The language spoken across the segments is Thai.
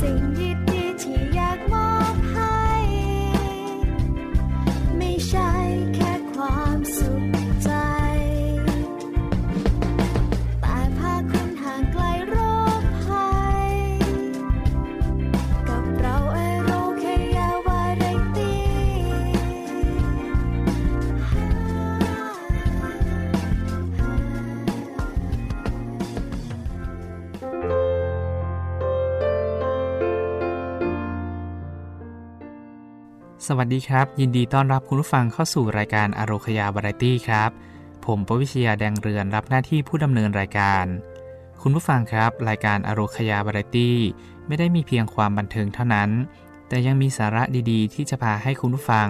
สิ่ง สวัสดีครับ ยินดีต้อนรับคุณผู้ฟังเข้าสู่รายการอโรคยาบาราตี้ครับ ผมปวิชยาแดงเรือนรับหน้าที่ผู้ดำเนินรายการ คุณผู้ฟังครับ รายการอโรคยาบาราตี้ไม่ได้มีเพียงความบันเทิงเท่านั้น แต่ยังมีสาระดีๆ ที่จะพาให้คุณผู้ฟัง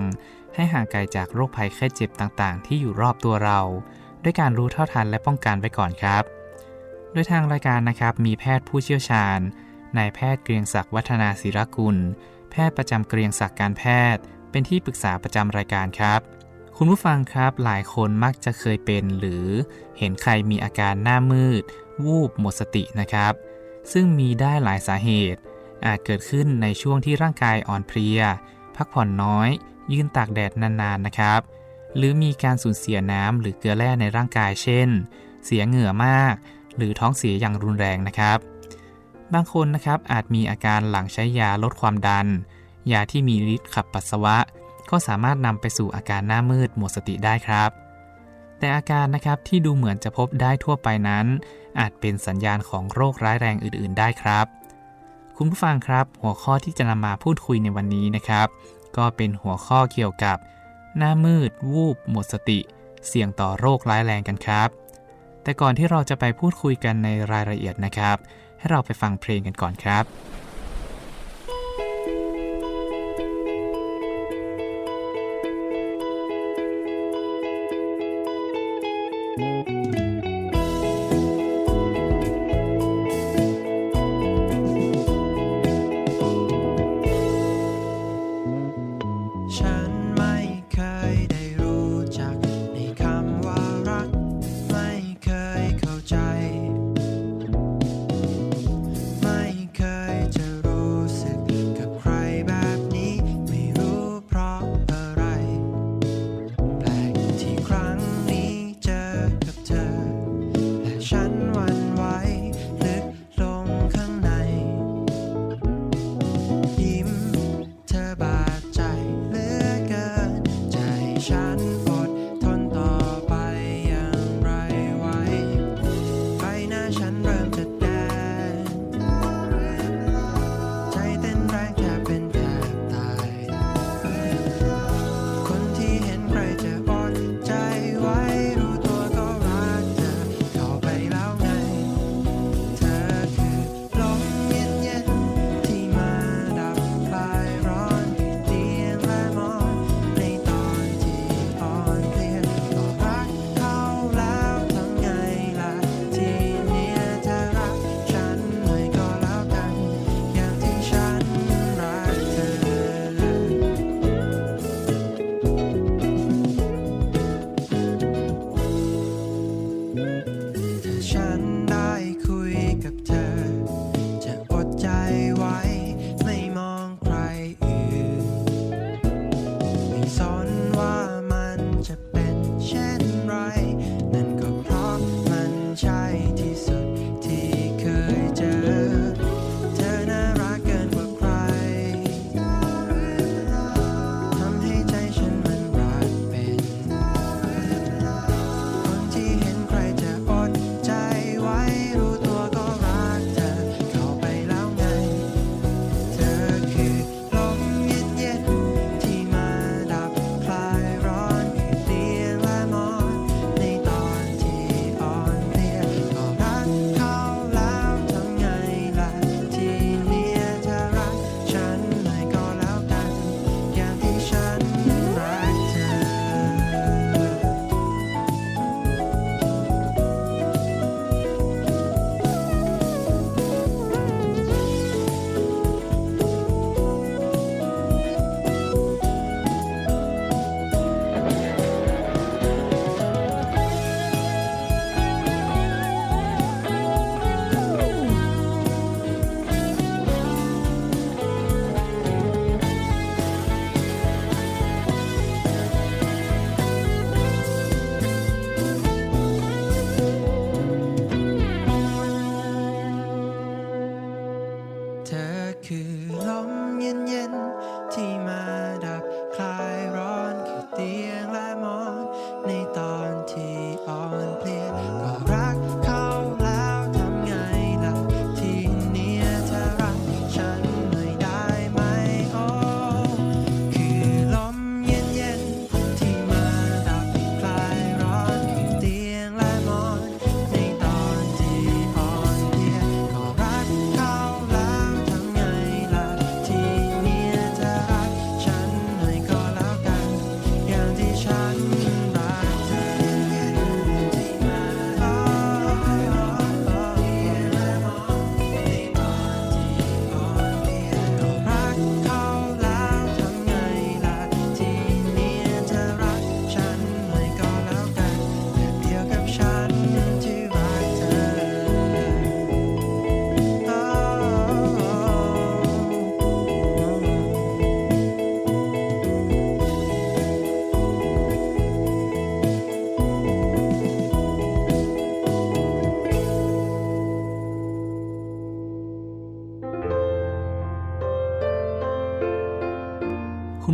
ให้ห่างไกลจากโรคภัยแค่เจ็บต่างๆ ที่อยู่รอบตัวเรา ด้วยการรู้เท่าทันและป้องกันไว้ก่อนครับ โดยทางรายการนะครับมีแพทย์ผู้เชี่ยวชาญนายแพทย์เกรียงศักดิ์วัฒนาศิรกุล แพทย์ประจำเกรียงศักดิ์การแพทย์ เป็นที่ปรึกษาประจำรายการครับ คุณผู้ฟังครับหลายคนมักจะเคยเป็นหรือเห็นใครมีอาการหน้ามืด วูบหมดสตินะครับ ซึ่งมีได้หลายสาเหตุ อาจเกิดขึ้นในช่วงที่ร่างกายอ่อนเพลีย พักผ่อนน้อย ยืนตากแดดนานๆนะครับ หรือมีการสูญเสียน้ำหรือเกลือแร่ในร่างกายเช่น เสียเหงื่อมาก หรือท้องเสียอย่างรุนแรงนะครับ บางคนนะครับอาจมีอาการหลังใช้ยาลดความดัน ยาที่มีฤทธิ์ขับปัสสาวะ ก็สามารถนำไปสู่อาการหน้ามืดหมดสติได้ครับ แต่อาการนะครับที่ดูเหมือนจะพบได้ทั่วไปนั้น อาจเป็นสัญญาณของโรคร้ายแรงอื่น ๆ ได้ครับ คุณผู้ฟังครับ หัวข้อที่จะนำมาพูดคุยในวันนี้นะครับ ก็เป็นหัวข้อเกี่ยวกับ หน้ามืด วูบ หมดสติ เสี่ยงต่อโรคร้ายแรงกันครับ แต่ก่อนที่เราจะไปพูดคุยกันในรายละเอียดนะครับ ให้เราไปฟังเพลงกันก่อนครับ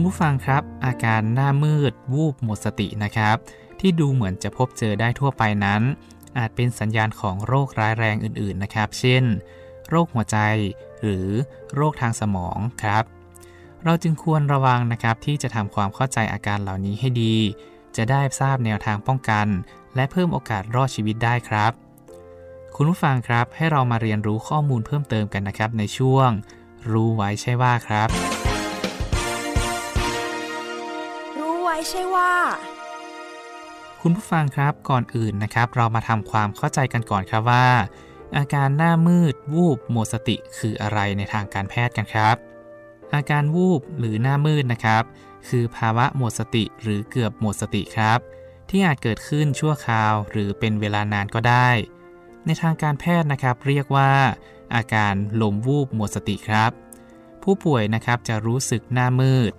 ผู้ฟังครับ อาการหน้ามืดวูบหมดสตินะครับ ที่ดูเหมือนจะพบเจอได้ทั่วไปนั้น อาจเป็นสัญญาณของโรคร้ายแรงอื่นๆนะครับ เช่น โรคหัวใจ หรือโรคทางสมองครับ เราจึงควรระวังนะครับที่จะทำความเข้าใจอาการเหล่านี้ให้ดี จะได้ทราบแนวทางป้องกัน และเพิ่มโอกาสรอดชีวิตได้ครับ คุณผู้ฟังครับให้เรามาเรียนรู้ข้อมูลเพิ่มเติมกันนะครับ ในช่วง รู้ไว้ใช่ว่าครับ ใช่ว่า คุณผู้ฟังครับก่อนอื่นนะครับ เรามาทำความเข้าใจกันก่อนครับว่า อาการหน้ามืดวูบหมดสติคืออะไรในทางการแพทย์กันครับ อาการวูบหรือหน้ามืดนะครับ คือภาวะหมดสติหรือเกือบหมดสติครับ ที่อาจเกิดขึ้นชั่วคราวหรือเป็นเวลานานก็ได้ ในทางการแพทย์นะครับ เรียกว่า อาการลมวูบหมดสติครับ ผู้ป่วยนะครับจะรู้สึกหน้ามืด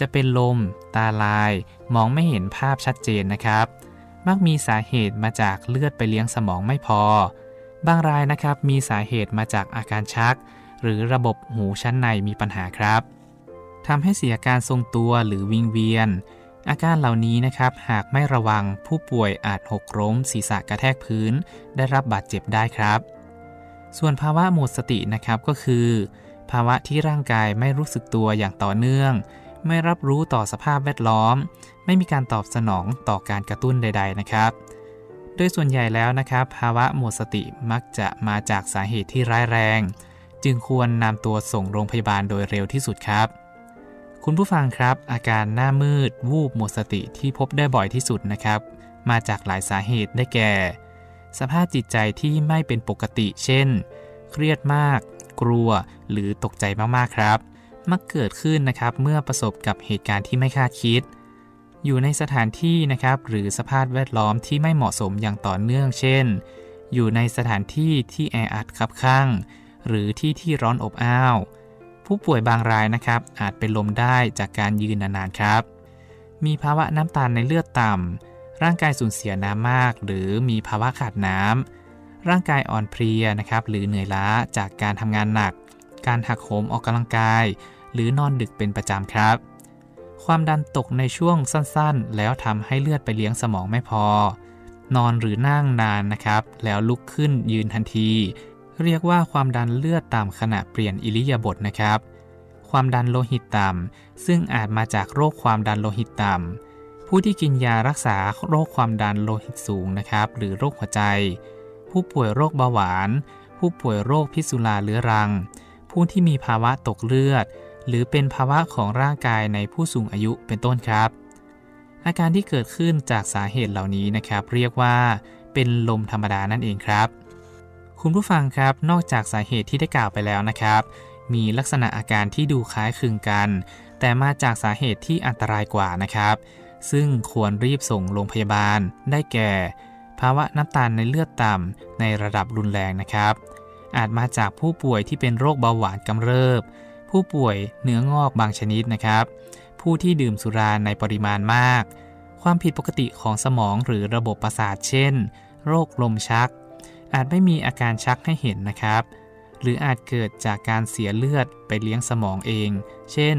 จะเป็นลม ตาลาย มองไม่เห็นภาพชัดเจนนะครับ มักมีสาเหตุมาจากเลือดไปเลี้ยงสมองไม่พอ บางรายนะครับมีสาเหตุมาจากอาการชัก หรือระบบหูชั้นในมีปัญหาครับทำให้เสียการทรงตัวหรือวิงเวียน อาการเหล่านี้นะครับหากไม่ระวังผู้ป่วยอาจหกล้ม ศีรษะกระแทกพื้น ได้รับบาดเจ็บได้ครับ ส่วนภาวะหมดสตินะครับก็คือ ภาวะที่ร่างกายไม่รู้สึกตัวอย่างต่อเนื่อง ไม่รับรู้ต่อสภาพแวดล้อม ไม่มีการตอบสนองต่อการกระตุ้นใด ๆ นะครับ โดยส่วนใหญ่แล้วนะครับ ภาวะหมดสติมักจะมาจากสาเหตุที่ร้ายแรง จึงควรนำตัวส่งโรงพยาบาลโดยเร็วที่สุดครับ คุณผู้ฟังครับ อาการหน้ามืด วูบหมดสติที่พบได้บ่อยที่สุดนะครับ มาจากหลายสาเหตุได้แก่ สภาพจิตใจที่ไม่เป็นปกติ เช่น เครียดมาก กลัวหรือตกใจมากๆครับ มักเกิดขึ้นนะครับเมื่อประสบกับเหตุการณ์ที่ไม่คาดคิด อยู่ในสถานที่นะครับหรือสภาพแวดล้อมที่ไม่เหมาะสมอย่างต่อเนื่อง เช่น อยู่ในสถานที่ที่แออัดคับข้างหรือที่ที่ร้อนอบอ้าว ผู้ป่วยบางรายนะครับ อาจเป็นลมได้จากการยืนนานๆครับ มีภาวะน้ำตาลในเลือดต่ำร่างกายสูญเสียน้ำมาก หรือมีภาวะขาดน้ำร่างกายอ่อนเพลียนะครับ หรือเหนื่อยล้าจากการทำงานหนัก การหักโหมออกกำลังกาย หรือนอนดึกเป็นประจำครับ ความดันตกในช่วงสั้นๆ แล้วทำให้เลือดไปเลี้ยงสมองไม่พอ นอนหรือนั่งนานนะครับ แล้วลุกขึ้นยืนทันที เรียกว่าความดันเลือดต่ำขณะเปลี่ยนอิริยาบถนะครับ ความดันโลหิตต่ำซึ่งอาจมาจากโรคความดันโลหิตต่ำผู้ที่กินยารักษาโรคความดันโลหิตสูงนะครับ หรือโรคหัวใจ ผู้ป่วยโรคเบาหวาน ผู้ป่วยโรคพิษสุราเรื้อรังผู้ที่มีภาวะตกเลือด หรือเป็นภาวะของร่างกายในผู้สูงอายุเป็นต้นครับ อาการที่เกิดขึ้นจากสาเหตุเหล่านี้นะครับ เรียกว่าเป็นลมธรรมดานั่นเองครับ คุณผู้ฟังครับนอกจากสาเหตุที่ได้กล่าวไปแล้วนะครับ มีลักษณะอาการที่ดูคล้ายคลึงกัน แต่มาจากสาเหตุที่อันตรายกว่านะครับ ซึ่งควรรีบส่งโรงพยาบาล ได้แก่ ภาวะน้ำตาลในเลือดต่ำในระดับรุนแรงนะครับ อาจมาจากผู้ป่วยที่เป็นโรคเบาหวานกำเริบ ผู้ป่วยเนื้องอกบางชนิดนะครับ ผู้ที่ดื่มสุราในปริมาณมาก ความผิดปกติของสมองหรือระบบประสาทเช่น โรคลมชัก อาจไม่มีอาการชักให้เห็นนะครับ หรืออาจเกิดจากการเสียเลือดไปเลี้ยงสมองเอง เช่น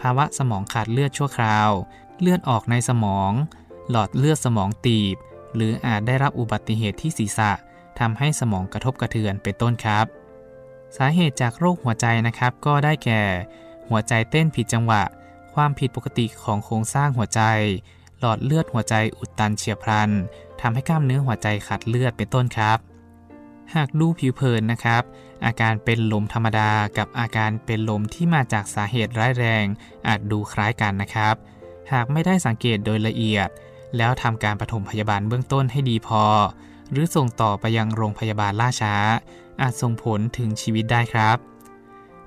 ภาวะสมองขาดเลือดชั่วคราว เลือดออกในสมอง หลอดเลือดสมองตีบ หรืออาจได้รับอุบัติเหตุที่ศีรษะทำให้สมองกระทบกระเทือนเป็นต้นครับ สาเหตุจากโรคหัวใจนะครับ ก็ได้แก่ หัวใจเต้นผิดจังหวะ ความผิดปกติของโครงสร้างหัวใจ หลอดเลือดหัวใจอุดตันเฉียบพลันทำให้กล้ามเนื้อหัวใจขาดเลือดเป็นต้นครับ หากดูผิวเผินนะครับ อาการเป็นลมธรรมดากับอาการเป็นลมที่มาจากสาเหตุร้ายแรง อาจดูคล้ายกันนะครับ หากไม่ได้สังเกตโดยละเอียด แล้วทำการปฐมพยาบาลเบื้องต้นให้ดีพอ หรือส่งต่อไปยังโรงพยาบาลล่าช้า อาจส่งผลถึงชีวิตได้ครับ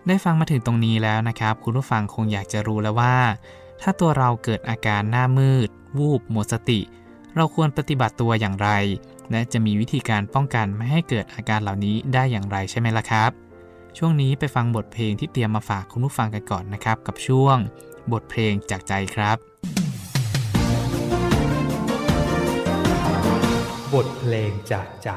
ได้ฟังมาถึงตรงนี้แล้วนะครับ คุณผู้ฟังคงอยากจะรู้แล้วว่า ถ้าตัวเราเกิดอาการหน้ามืด วูบหมดสติ เราควรปฏิบัติตัวอย่างไร และจะมีวิธีการป้องกันไม่ให้เกิดอาการเหล่านี้ได้อย่างไรใช่ไหมล่ะครับ ช่วงนี้ไปฟังบทเพลงที่เตรียมมาฝากคุณผู้ฟังกันก่อนนะครับ กับช่วง บทเพลงจากใจครับ เพลงจากใจ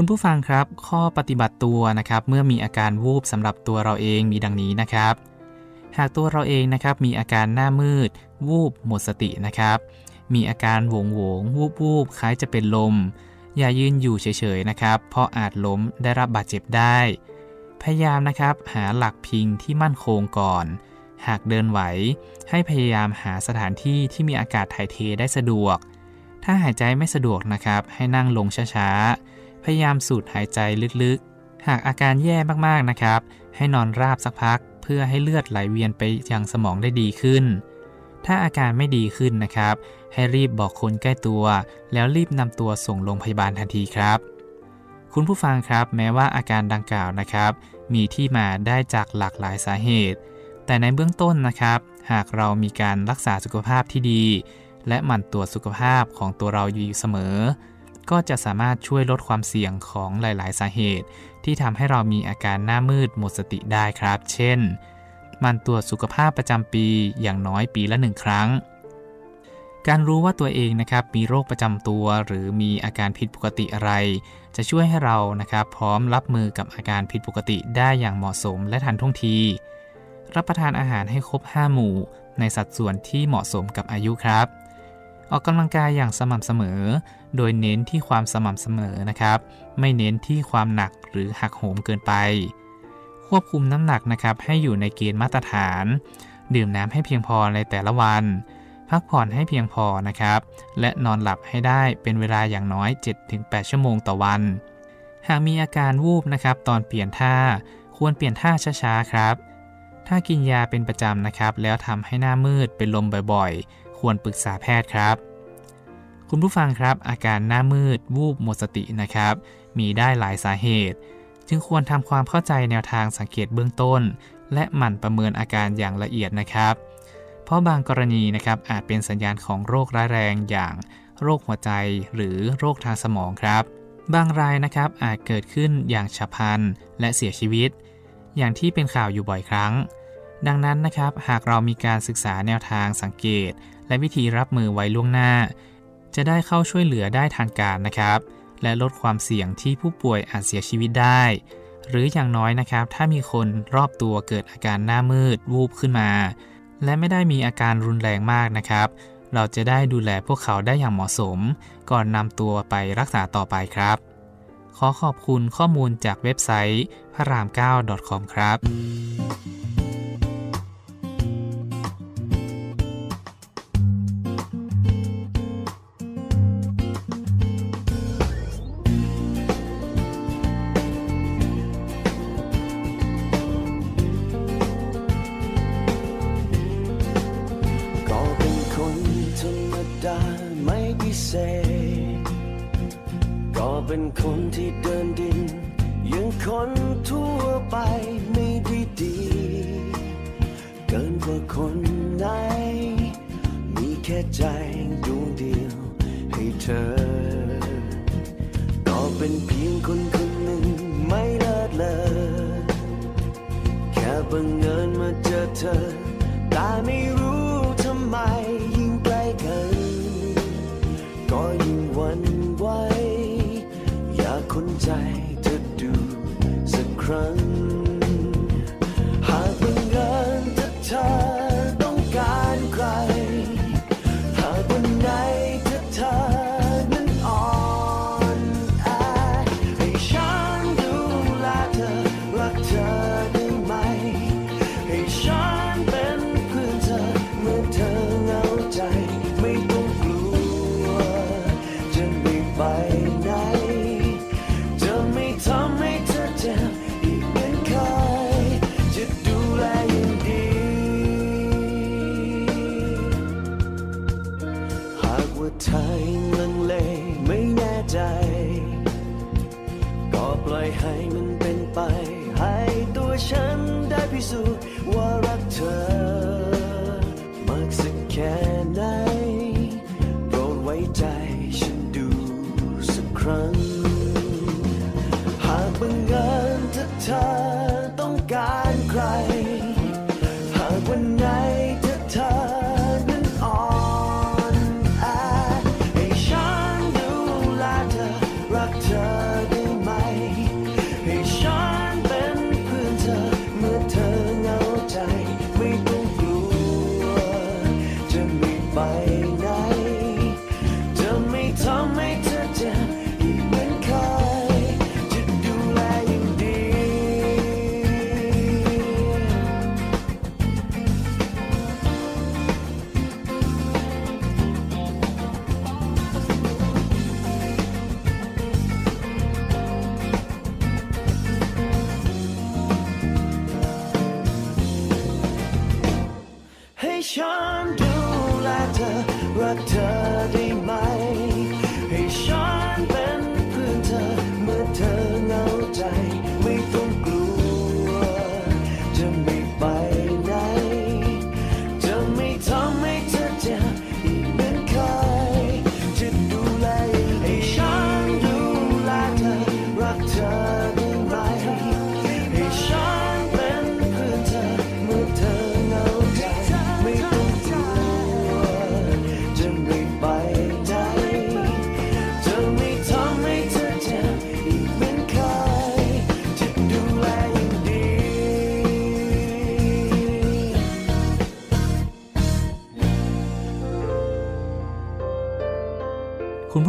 คุณผู้ฟังครับ ข้อปฏิบัติตัวนะครับ เมื่อมีอาการวูบสำหรับตัวเราเองมีดังนี้นะครับ หากตัวเราเองนะครับมีอาการหน้ามืด วูบหมดสตินะครับ มีอาการโหวงโหวงวูบวูบคล้ายจะเป็นลม อย่ายืนอยู่เฉยๆนะครับ เพราะอาจล้มได้รับบาดเจ็บได้ พยายามนะครับหาหลักพิงที่มั่นคงก่อน หากเดินไหว ให้พยายามหาสถานที่ที่มีอากาศถ่ายเทได้สะดวก ถ้าหายใจไม่สะดวกนะครับ ให้นั่งลงช้าๆ พยายามสูดหายใจลึกๆ หากอาการแย่มากๆนะครับ ให้นอนราบสักพัก เพื่อให้เลือดไหลเวียนไปยังสมองได้ดีขึ้น ถ้าอาการไม่ดีขึ้นนะครับ ให้รีบบอกคนใกล้ตัว แล้วรีบนำตัวส่งโรงพยาบาลทันทีครับ คุณผู้ฟังครับแม้ว่าอาการดังกล่าวนะครับ มีที่มาได้จากหลากหลายสาเหตุ แต่ในเบื้องต้นนะครับ หากเรามีการรักษาสุขภาพที่ดี และหมั่นตรวจสุขภาพของตัวเราอยู่เสมอ ก็จะสามารถช่วยลดความเสี่ยงของหลาย ๆ สาเหตุ ที่ทำให้เรามีอาการหน้ามืดหมดสติได้ครับ เช่น มันตรวจสุขภาพประจำปีอย่างน้อยปีละหนึ่งครั้ง การรู้ว่าตัวเองนะครับมีโรคประจำตัว หรือมีอาการผิดปกติอะไร จะช่วยให้เรานะครับพร้อมรับมือกับอาการผิดปกติได้อย่างเหมาะสมและทันท่วงที รับประทานอาหารให้ครบ 5 หมู่ ในสัดส่วนที่เหมาะสมกับอายุครับ ออกกำลังกายอย่างสม่ำเสมอ โดยเน้นที่ความสม่ำเสมอนะครับ ไม่เน้นที่ความหนักหรือหักโหมเกินไป ควบคุมน้ำหนักนะครับให้อยู่ในเกณฑ์มาตรฐาน ดื่มน้ำให้เพียงพอในแต่ละวัน พักผ่อนให้เพียงพอนะครับ และนอนหลับให้ได้เป็นเวลาอย่างน้อย 7-8 ชั่วโมงต่อวัน หากมีอาการวูบนะครับ ตอนเปลี่ยนท่าควรเปลี่ยนท่าช้าๆครับ ถ้ากินยาเป็นประจำนะครับ แล้วทำให้หน้ามืดเป็นลมบ่อยๆ ควรปรึกษาแพทย์ครับ คุณผู้ฟังครับ อาการหน้ามืด วูบหมดสตินะครับ มีได้หลายสาเหตุ จึงควรทำความเข้าใจแนวทางสังเกตเบื้องต้น และหมั่นประเมินอาการอย่างละเอียดนะครับ เพราะบางกรณีนะครับอาจเป็นสัญญาณของโรคร้ายแรงอย่างโรคหัวใจหรือโรคทางสมองครับ บางรายนะครับอาจเกิดขึ้นอย่างฉับพลันและเสียชีวิต อย่างที่เป็นข่าวอยู่บ่อยครั้ง ดังนั้นนะครับหากเรามีการศึกษาแนวทางสังเกต และวิธีรับมือไว้ล่วงหน้า จะได้เข้าช่วยเหลือได้ทันการนะครับ และลดความเสี่ยงที่ผู้ป่วยอาจเสียชีวิตได้ หรืออย่างน้อยนะครับ ถ้ามีคนรอบตัวเกิดอาการหน้ามืดวูบขึ้นมา และไม่ได้มีอาการรุนแรงมากนะครับ เราจะได้ดูแลพวกเขาได้อย่างเหมาะสม ก่อนนำตัวไปรักษาต่อไปครับ ขอขอบคุณข้อมูลจากเว็บไซต์พระราม 9 .com ครับ สั ปล่อยให้มันเป็นไป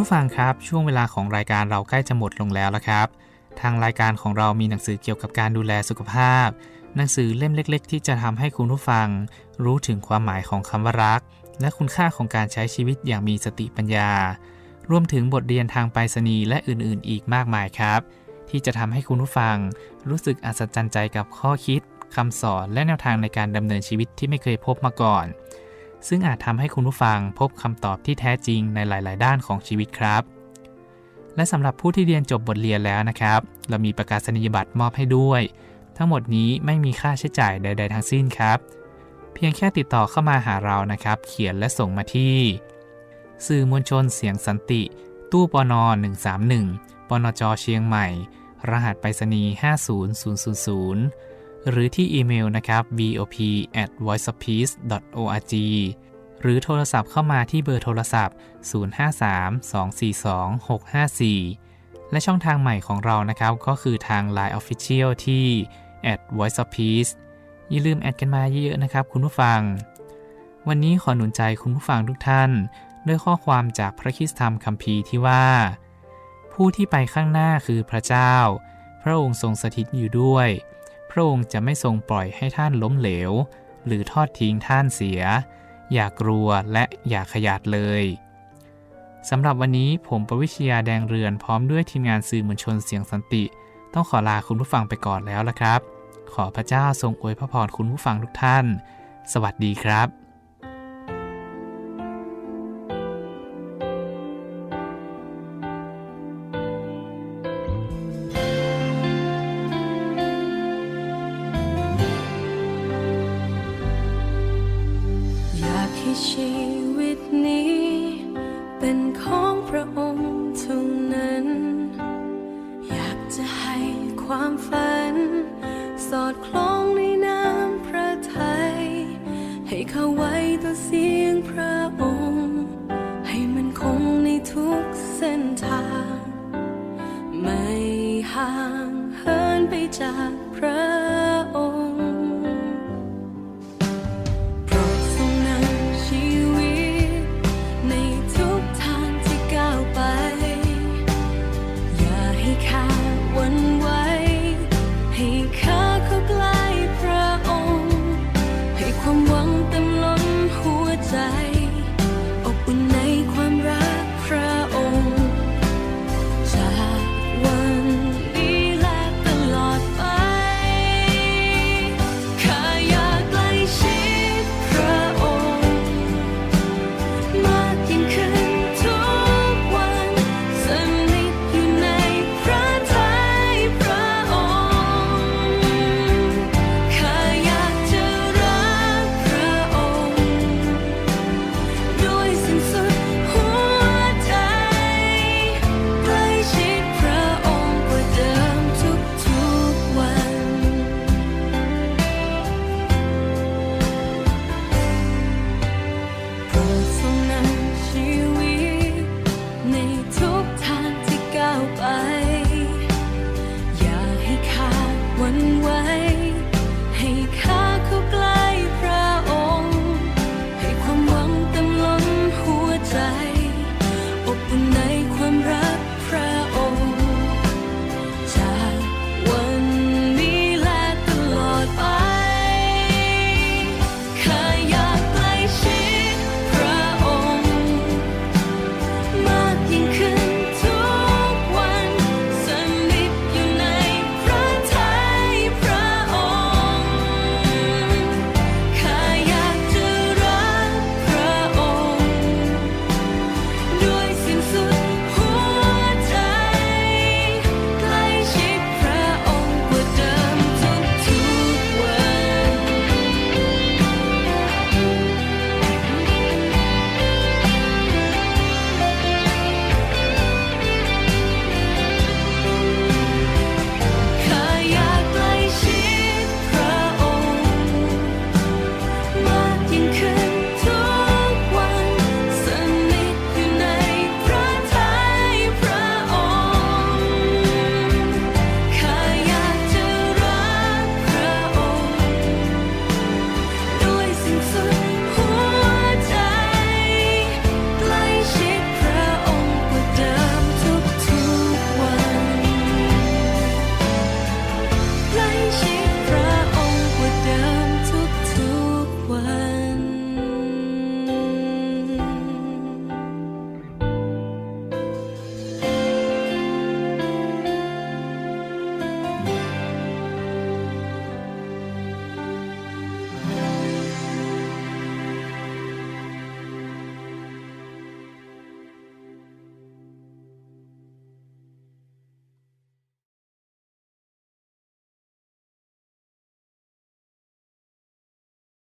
ผู้ฟังครับ ช่วงเวลาของรายการเราใกล้จะหมดลงแล้วละครับ ทางรายการของเรามีหนังสือเกี่ยวกับการดูแลสุขภาพ หนังสือเล่มเล็ก ๆ ที่จะทำให้คุณผู้ฟัง รู้ถึงความหมายของคำว่ารัก และคุณค่าของการใช้ชีวิตอย่างมีสติปัญญา รวมถึงบทเรียนทางไปรษณีย์และอื่นๆ อีกมากมายครับ ที่จะทำให้คุณผู้ฟัง รู้สึกอัศจรรย์ใจกับข้อคิดคำสอนและแนวทางในการดำเนินชีวิตที่ไม่เคยพบมาก่อน ซึ่งอาจทำให้คุณผู้ฟังพบคำตอบที่แท้จริงในหลาย ๆ ด้านของชีวิตครับ และสำหรับผู้ที่เรียนจบบทเรียนแล้วนะครับ เรามีประกาศนียบัตรมอบให้ด้วย ทั้งหมดนี้ไม่มีค่าใช้จ่ายใด ๆ ทั้งสิ้นครับ เพียงแค่ติดต่อเข้ามาหาเรานะครับ เขียนและส่งมาที่ สื่อมวลชนเสียงสันติ ตู้ปน131ปนจเชียงใหม่ รหัสไปรษณีย์50000 หรือที่อีเมลนะครับ vop at voiceofpeace org หรือโทรศัพท์เข้ามาที่เบอร์โทรศัพท์ 053-242-654 และช่องทางใหม่ของเรานะครับ ก็คือทาง Line Official ที่ at voiceofpeace อย่าลืมแอดกันมาเยอะๆนะครับคุณผู้ฟัง วันนี้ขอหนุนใจคุณผู้ฟังทุกท่าน ด้วยข้อความจากพระคิสตธรรมคัมภีร์ที่ว่า ผู้ที่ไปข้างหน้าคือพระเจ้า พระองค์ทรงสถิตอยู่ด้วย พระองค์จะไม่ทรงปล่อยให้ท่านล้มเหลว หรือทอดทิ้งท่านเสีย อย่ากลัวและอย่าขยาดเลยสำหรับวันนี้ผมประวิชยาแดงเรือนพร้อมด้วยทีมงานสื่อมวลชนเสียงสันติ ต้องขอลาคุณผู้ฟังไปก่อนแล้วละครับ ขอพระเจ้าทรงอวยพระพรคุณผู้ฟังทุกท่าน สวัสดีครับ ห่างเหินไปจากพระ